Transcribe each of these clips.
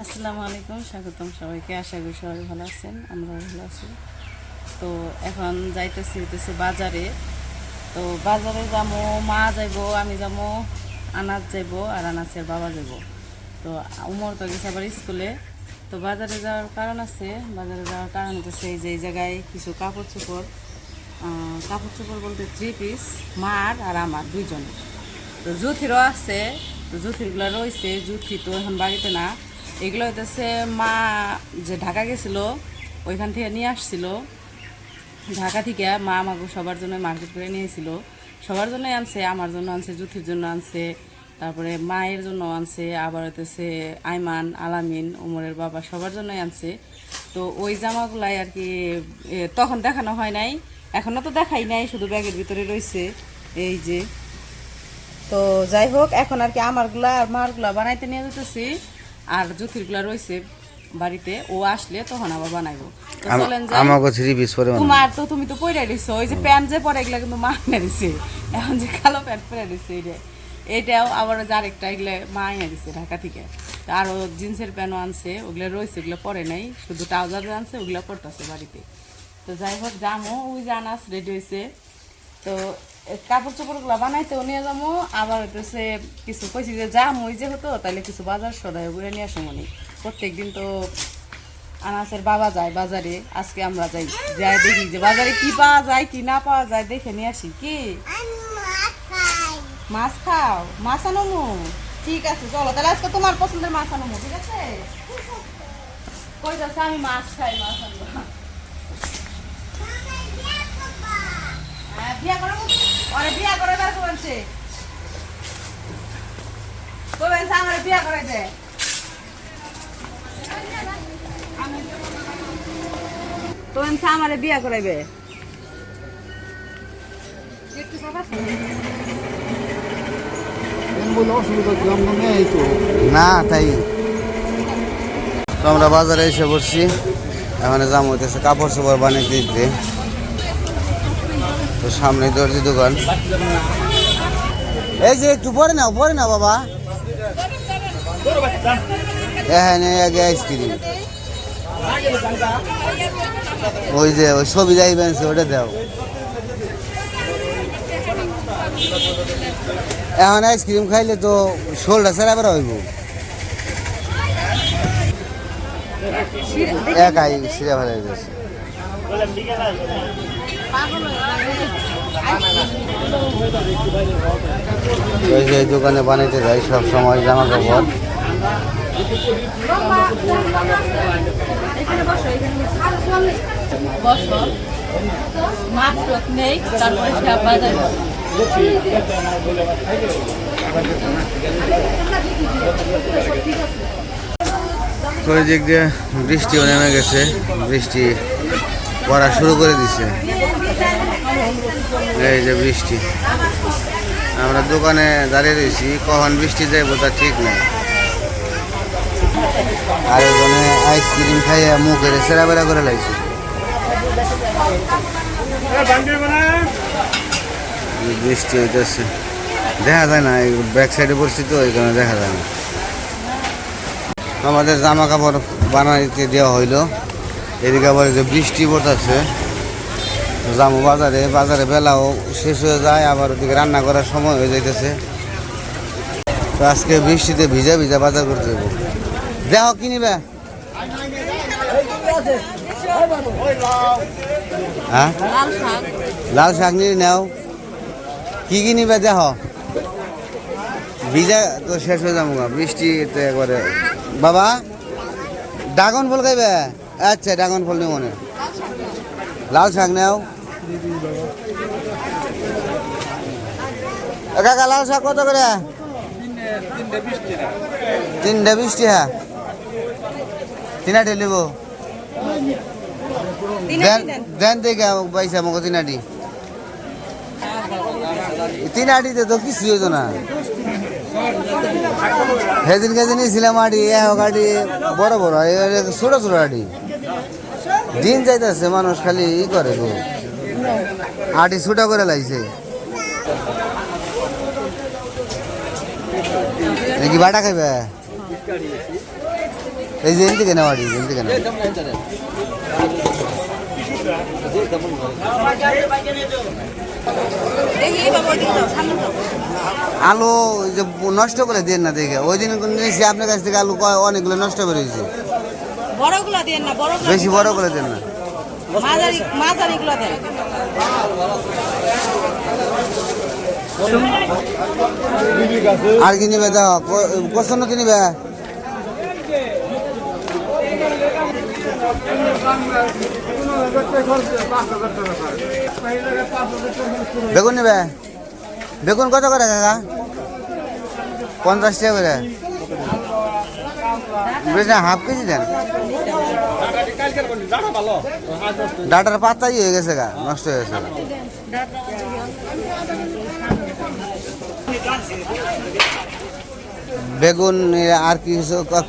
আসসালামু আলাইকুম, স্বাগতম সবাইকে। আশা করি সবাই ভালো আছেন, আমরাও ভালো আছি। তো এখন যাইতেছি হইতেছে বাজারে। তো বাজারে যাব মা যাইবো, আমি যাব আনাজ যাইব আর আনাসের বাবা যাইবো। তো উমর তো গেছে আবার স্কুলে। তো বাজারে যাওয়ার কারণ আছে, বাজারে যাওয়ার কারণ হচ্ছে এই যে এই জায়গায় কিছু কাপড় চোপড় কাপড় চোপড় বলতে থ্রি পিস মার আর আমার দুইজনের। তো জুথিরও আছে, তো জুথিরগুলো রয়েছে, জুথি তো এখন বাড়িতে না। এগুলো হইতেছে মা যে ঢাকা গেছিল, ওইখান থেকে নিয়ে আসছিল। ঢাকা থেকে মা আমাকে সবার জন্য মার্কেট করে নিয়েছিল সবার জন্যই আনছে, আমার জন্য আনছে, জুথির জন্য আনছে, তারপরে মায়ের জন্য আনছে, আবার হইতেছে আইমান, আলামিন, উমরের বাবা সবার জন্যই আনছে। তো ওই জামাগুলাই আর কি তখন দেখানো হয় নাই এখনও তো দেখাই নাই, শুধু ব্যাগের ভিতরে রয়েছে এই যে। তো যাই হোক, এখন আর কি আমারগুলা আর মারগুলা বানাইতে নিয়ে যেতেছি আর জুথিরগুলা রয়েছে বাড়িতে ও আসলে তখন আবার বানাইবো। তো চলেন যাই। আমাকে থ্রি পিস পরে তোমার তো তুমি তো পরে দিছো ওই যে প্যান্ট যে পরে এগুলা কিন্তু মা এনে দিছে। এখন যে কালো প্যান্ট পরে দিছে এটাও আবার যে আরেকটা এগুলো মা এনে দিছে ঢাকা থেকে। তো আরও জিন্সের প্যান্টও আনছে ওগুলো রয়েছে ওগুলো পরে নাই। শুধু ট্রাউজার আনছে ওগুলো পরতেছে বাড়িতে। তো যাই হোক যামো। ওই যে আনাস রেডি হয়েছে তো কাপড় চোপড়গুলো বানাইতেও নিয়ে যাব আবার হইতেছে কিছু কইছি যে যাম ওই যে হতো তাহলে কিছু বাজার সদায় ঘুরে নিয়ে আসো মনে প্রত্যেক দিন তো আনাসের বাবা যায় বাজারে আজকে আমরা যাই যাই দেখি যে বাজারে কি পাওয়া যায় কি না পাওয়া যায় দেখে নিয়ে আসি কি? মাছ খাও মাছ আনমু? ঠিক আছে চলো তাহলে আজকে তোমার পছন্দের মাছ আনমু ঠিক আছে? কই আমি মাছ খাই মাছ আনব। হ্যাঁ, বিয়া করে ওরে বিয়া করে বের বিয়া করে দে। তো বলছে বিয়া করাইবে না তাই। তো আমরা বাজারে এসে পড়ছি এখানে জাম হইতেছে কাপড় চোপড় বানিয়ে দিতে। তো সামনে দর্জি দোকান। এই যে একটু পরে নাও পরে নাও বাবা। এখানে আগে আইসক্রিম। ওই যে, ওই ছবি যাইবেন ওটা দাও। এখন আইসক্রিম খাইলে তো শোলটা সেরা বেড়া হইব। একাই সিরা ভালো হইতেছে ওই যে দোকানে বানাইতে যাই সব সময়, জামা কাপড়। এই দিক দিয়ে বৃষ্টিও নেমে গেছে। বৃষ্টি পড়া শুরু করে দিছে। এই যে বৃষ্টি। আমরা দোকানে দাঁড়িয়ে রয়েছি, কখন বৃষ্টি যাইবো তা ঠিক নাই। আর এখানে আইসক্রিম খাইয়া মুখের সেরা বেড়া করে লাগছে বৃষ্টি হইতেছে। দেখা যায় না ব্যাক সাইডে পড়ছি তো এখানে দেখা যায় না। আমাদের জামা কাপড় বানাইতে দেওয়া হইল। এদিকে আবার যে বৃষ্টি পড়তেছে। যাব বাজারে বাজারে বেলাও শেষ হয়ে যায়, আবার ওদিকে রান্না করার সময় হয়ে যাইতেছে। তো আজকে বৃষ্টিতে ভিজা ভিজা বাজার করতে দেবো দেহ কি নিবে? হ্যাঁ? লাল শাক নিয়ে নাও। কি কি নিবে দেহ ভিজা তো শেষ হয়ে যাব বৃষ্টিতে একবারে। বাবা, ড্রাগন ফল খাইবে? আচ্ছা ড্রাগন ফল নিও মনে লাল শাক নাও। এ কাকা লাল শাক কত করে? তিনটে বৃষ্টি হ্যাঁ। তিনাটি নেব। দেন দেখে পয়সা আমাকে তিনাটি। তিনাটিতে তো কিছু হইতো না। সেদিন কেদিন নিয়েছিলাম আটি এক আটি বড় বড় ছোট ছোট আটি। দিন যাইতেছে, মানুষ খালি ই করে গো। আটি ছুটা করে লাগছে নাকি বাটা খাইবে? এই যে এদিকে এদিকে ওইদিকে দাও সামনে দাও আলু যে নষ্ট করে দেন না দেখে। ওই দিন আপনার কাছ থেকে আলু অনেকগুলো নষ্ট বেরিয়েছে বড়গুলো দেন না বড়গুলো বেশি বড় করে দেন না। মাঝারি মাঝারিগুলো দেন। আর কি নিবে দাও কোশ্চেন কি নিবে? বেগুন নেবে? বেগুন কত করে কাকা? পঞ্চাশ টাকা করে। বেশ হাফ কেজি দেন। ডাটার পাতাই হয়ে গেছে গা, নষ্ট হয়ে গেছে বেগুন আর কি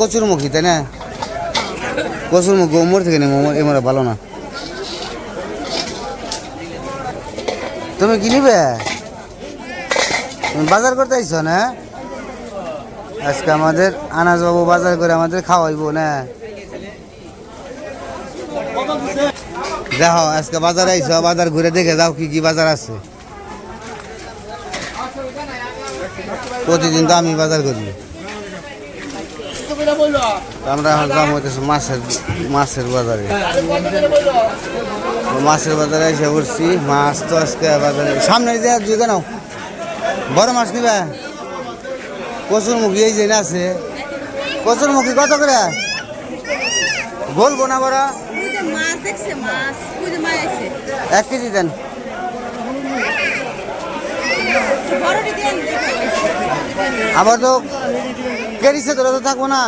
কচুরমুখী, তাই না? কচুরমুখী, ওমর থেকে নেই এমরা ভালো না। তুমি কি নিবে? বাজার করতে আইছো না? আজকে আমাদের আনাজ বাবু বাজার করে আমাদের খাওয়াইবো, না? দেখো, আজকে বাজারে আইছো বাজার ঘুরে দেখে যাও কি কি বাজার আছে। প্রতিদিন তো আমি বাজার করি। আমরা এখন হইতেছে মাছের মাছের বাজারে। মাছের বাজারে এসে পড়ছি মাছ তো আজকে বাজারে সামনে যে দুই বড় মাছ নিবে? কচুর মুখী এই যে আছে। কচুর মুখী কত করে? বলব না বড়। এক কেজি দেন। আবার তো কেরিছে তোরা তো থাকব না।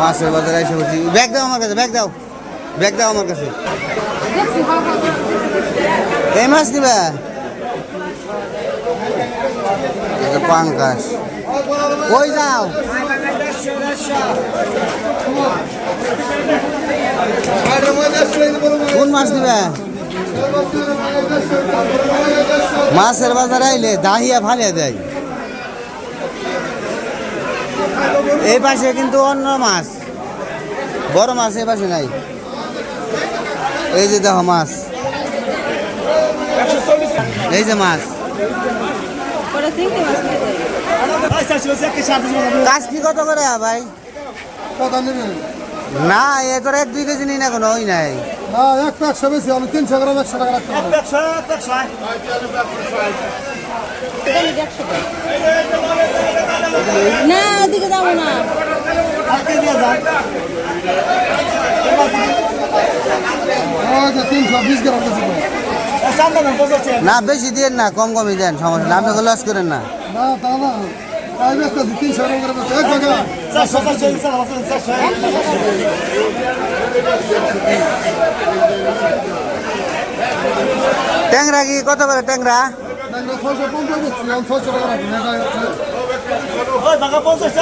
মাছের বাজারে এসে পড়ছি ব্যাগ দাও আমার কাছে, ব্যাগ দাও। ব্যাগ দাও আমার কাছে। এই মাছ নিবে পাঙ্কাশ কই যাও? কোন মাছ নিবে মাছের বাজারে আইলে দাহিয়া ফালিয়ে দেয়। এই পাশে কিন্তু অন্য মাছ। বড় মাছ এই পাশে নাই। এই যে দেখো মাছ। এই যে মাছ। কত করে ভাই? কত নেবেন না এ তোর এক দুই কেজি নিই ওই এক একশো বেশি আমি তিনশো গ্রাম একশো টাকা রাখতে না এদিকে যাব না না, বেশি দেন না, কম কমই দেন, সমস্যা না আপনি লস করেন না। ট্যাংরা কি? কত করে ট্যাংরা? পঞ্চাশ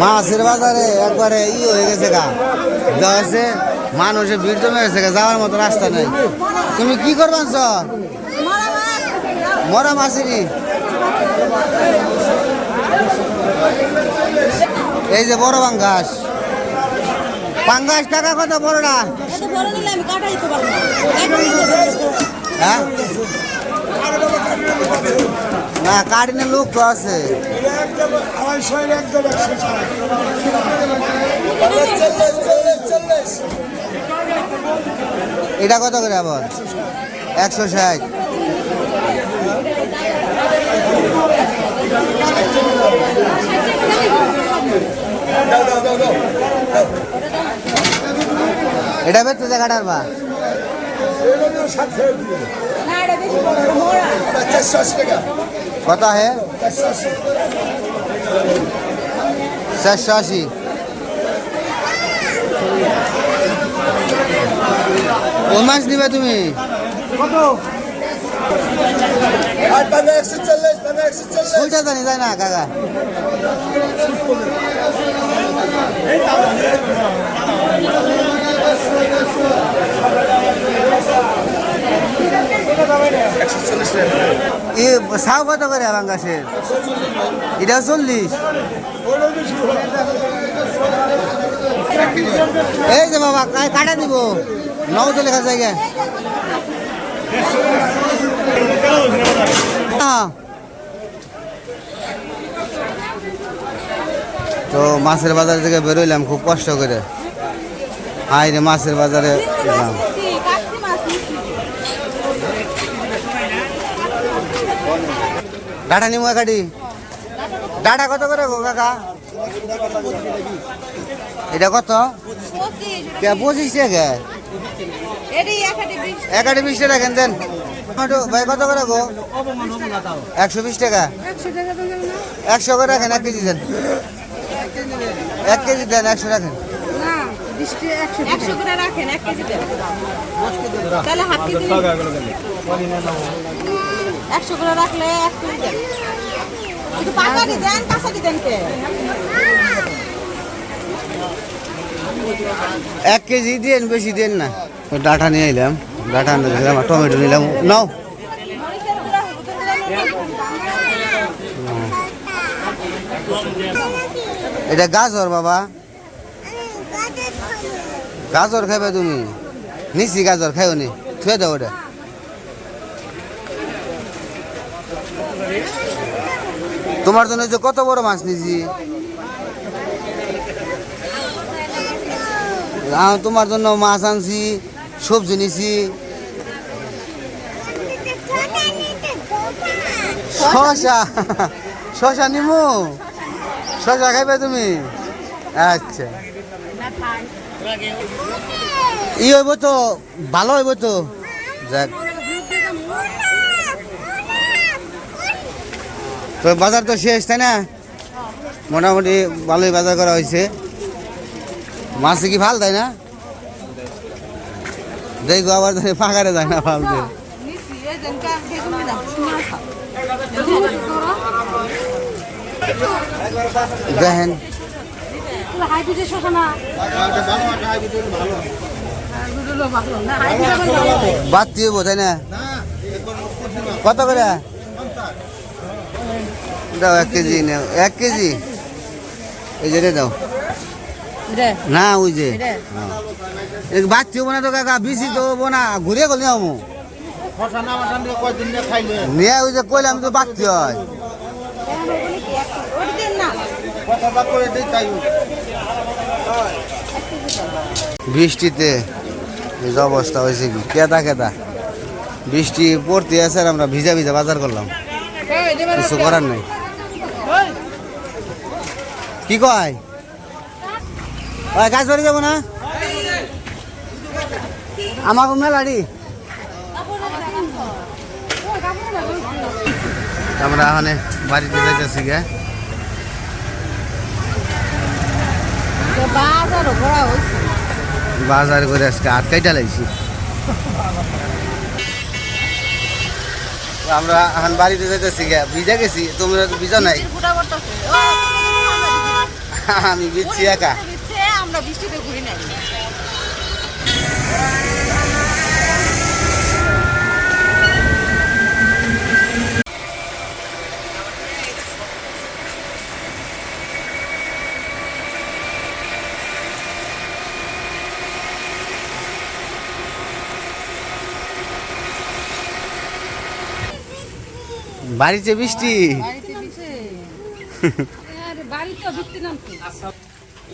মাছের বাজারে একবারে ই হয়ে গেছে গা। যাচ্ছে মানুষের ভিড় জমে গেছে গা, যাওয়ার মতো রাস্তা নেই। তুমি কি করবান মরা মাছেরই এই যে বড় পাঙ্গাস। পাঙ্গাস টাকা কত বড়টা। হ্যাঁ? না কাটিনের লোক তো আছে। এটা কত করে আবার? একশো ষাট। এটা বেচতে জায়গাটার বা না এটা বেশি বড় না, মোড়া কত হে চারশো আশি কোন মাছ নিবে তুমি কত একশো চল্লিশ ওইটা জানি যায় না কাকা এ সাও কত করে বাঙ্গাসের এটা চল্লিশ। এই যে বাবা কাটা দিব। নও লেখা জায়গা। তো মাছের বাজার থেকে বেরোইলাম খুব কষ্ট করে। হাই রে, মাছের বাজারে ডাটা নিমু কাটি ডাটা কত করে গো কাকা? এটা কত? কে পঁচিশ টাকা? একাডি বিশ। টাকা কেন দেন? ভাই কত করে গো? একশো বিশ টাকা। একশো করে রাখেন এক কেজি দেন। এক কেজি দেন একশো রাখেন। একশো করে রাখেন এক কেজি দেন। একশো করে রাখলে এক কেজি দেন। কিন্তু পাকাটি দেন এক কেজি দেন, বেশি দেন না। ডাটা নিয়ে এলাম, ডাটা আর টমেটো নিলাম। নাও। এটা গাজর, বাবা। গাজর খাবে তুমি। নিছি গাজর খাইও নি, থুয়ে দাও ওটা। তোমার জন্য যে কত বড় মাছ আহ, তোমার জন্য মাছ আনছি সবজি নিছি শশা শশা নিমু? শশা খাইবে তুমি? আচ্ছা। ই হইব তো ভালো হইব তো। যাক। তো বাজার তো শেষ, তাই না? মোটামুটি ভালোই বাজার করা হয়েছে। মাছ কি ভালো, তাই না? দেখো আবার ফাঁকারে যায় না ভালো দিয়ে। দেখেন। বাড়তি হইব তাই না? কত করে? দাও এক কেজি নাও এক কেজি? এই যে রে দাও। না ওই যে? হ্যাঁ। বাচ্চি হব না তো কাকা বেশি তো হব না ঘুরে গেলে আমু নিয়ে ওই যে কইলাম তো বাচ্চি হয়। বৃষ্টিতে যে অবস্থা হয়েছে কি? কেদা কেদা? বৃষ্টি পড়তে আছে আর আমরা ভিজা ভিজা বাজার করলাম। কিছু করার নেই। কি কয়? গাছ বাড়ি যাব না? আমাকে মেলাড়ি আমরা এখানে বাড়িতে যাইতেছি গে। বাজার করে আজকে আটকাইটা লাগছি আমরা এখন বাড়িতে যাইতেছি গে। ভিজা গেছি, তোমরা তো ভিজা নাই বৃষ্টির ফুটা পড়তাছে। ও, তুমি আমরা আমি ভিজছি একা। আমরা বৃষ্টিতে ঘুরি নাই। বাড়িতে বৃষ্টি।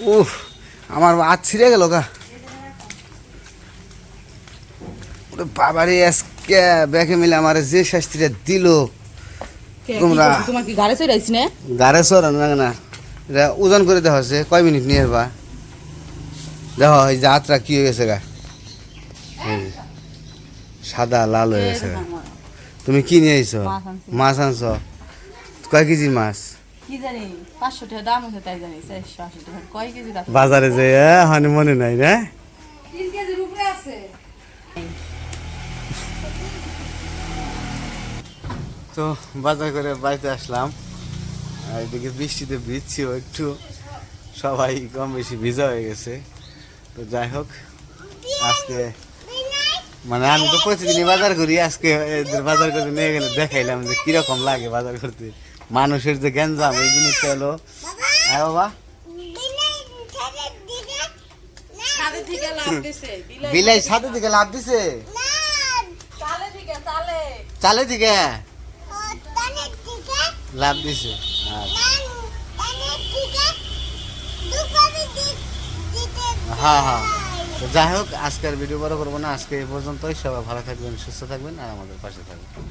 উফ আমার হাত ছিঁড়ে গেল গা। ওরে বাবারে আজকে ব্যাকে মিলে আমার যে শাস্তিটা দিল। তোমরা- তোমার কি গাড়ি চড়াইছি না? গাড়ে না এটা ওজন করে দেওয়া হচ্ছে কয় মিনিট নিয়ে আসবা? দেখো এই যে হাতটা কি হয়ে গেছে গা। সাদা লাল হয়ে গেছে গা। তুমি কি নিয়ে আইছো। মাছ আনছো? কয় কেজি মাছ? বাজারে যে হানি মনে নাই আছে। তো বাজার করে বাড়িতে আসলাম। আর এদিকে বৃষ্টিতে ভিজছিও একটু। সবাই কম বেশি ভিজা হয়ে গেছে। তো যাই হোক আজকে মানে আমি তো প্রতিদিনই বাজার করি। আজকে এদের বাজার করতে নিয়ে গেলে দেখাইলাম যে কীরকম লাগে বাজার করতে। মানুষের যে গ্যাঞ্জাম এই জিনিসটা হলো। হ্যাঁ বাবা? বিলাই সাথে থেকে লাভ দিছে? চালে থেকে লাভ দিছে। হ্যাঁ হ্যাঁ। তো যাই হোক আজকের ভিডিও বড় করব না। আজকে এই পর্যন্তই। সবাই ভালো থাকবেন সুস্থ থাকবেন আর আমাদের পাশে থাকবেন।